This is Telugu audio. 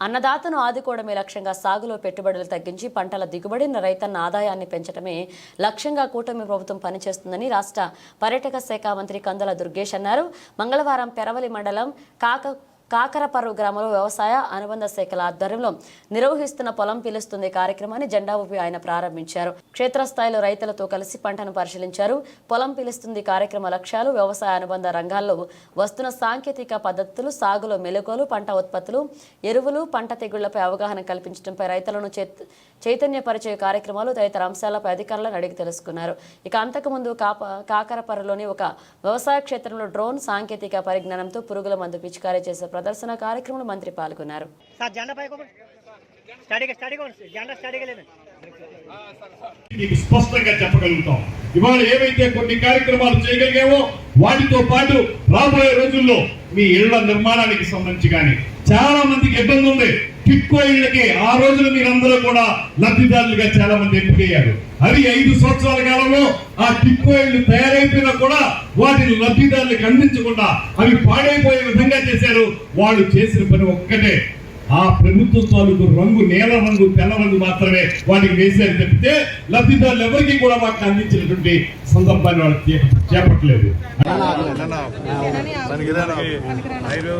అన్నదాతను ఆదుకోవడమే లక్ష్యంగా సాగులో పెట్టుబడులు తగ్గించి పంటల దిగుబడిని రైతన్న ఆదాయాన్ని పెంచడమే లక్ష్యంగా కూటమి ప్రభుత్వం పనిచేస్తుందని రాష్ట్ర పర్యాటక శాఖ మంత్రి కందుల దుర్గేష్ అన్నారు. మంగళవారం పెరవలి మండలం కాక కాకరపర్రు గ్రామంలో వ్యవసాయ అనుబంధ శాఖల ఆధ్వర్యంలో నిర్వహిస్తున్న పొలం పిలుస్తుంది కార్యక్రమాన్ని జెండా ఊపి ఆయన ప్రారంభించారు. క్షేత్రస్థాయిలో రైతులతో కలిసి పంటను పరిశీలించారు. పొలం పిలుస్తుంది కార్యక్రమ లక్ష్యాలు వ్యవసాయ అనుబంధ రంగాల్లో వస్తున్న సాంకేతిక పద్ధతులు సాగులో మెలకువలు పంట ఉత్పత్తులు ఎరువులు పంట తెగుళ్ళపై అవగాహన కల్పించడంపై రైతులను చేత్- చైతన్యపరిచే కార్యక్రమాలు తదితర అంశాలపై అధికారులను అడిగి తెలుసుకున్నారు. ఇక అంతకుముందు కాప కాకరపర్రులోని ఒక వ్యవసాయ క్షేత్రంలో డ్రోన్ సాంకేతిక పరిజ్ఞానంతో పురుగుల మందు పిచికారీ చేసే ప్రదర్శన కార్యక్రమంలో మంత్రి పాల్గొన్నారు. స్పష్టంగా చెప్పగలుగుతాం. ఇవాళ ఏవైతే కొన్ని కార్యక్రమాలు చేయగలిగామో వాటితో పాటు రాబోయే రోజుల్లో మీ ఇళ్ళ నిర్మాణానికి సంబంధించి కానీ చాలా మందికి ఇబ్బంది ఉంది. టిక్కో ఇళ్ళకి ఆ రోజున మీరందరూ కూడా లబ్ధిదారులుగా చాలా మంది ఎంపికయ్యారు. అది ఐదు సంవత్సరాల కాలంలో ఆ టిక్కో ఇళ్ళు తయారైపోయినా కూడా వాటిని లబ్ధిదారులకు అందించకుండా అవి పాడైపోయే విధంగా చేశారు. వాళ్ళు చేసిన పని ఒక్కటే. ఆ ప్రభుత్వం తాలూకు రంగు నేల రంగు తెల్ల రంగు మాత్రమే వాటికి వేశారు తప్పితే లబ్ధిదారులు ఎవరికి కూడా వాటిని అందించినటువంటి సందర్భాన్ని వాళ్ళు చేపట్టలేదు. దానికి వీడియో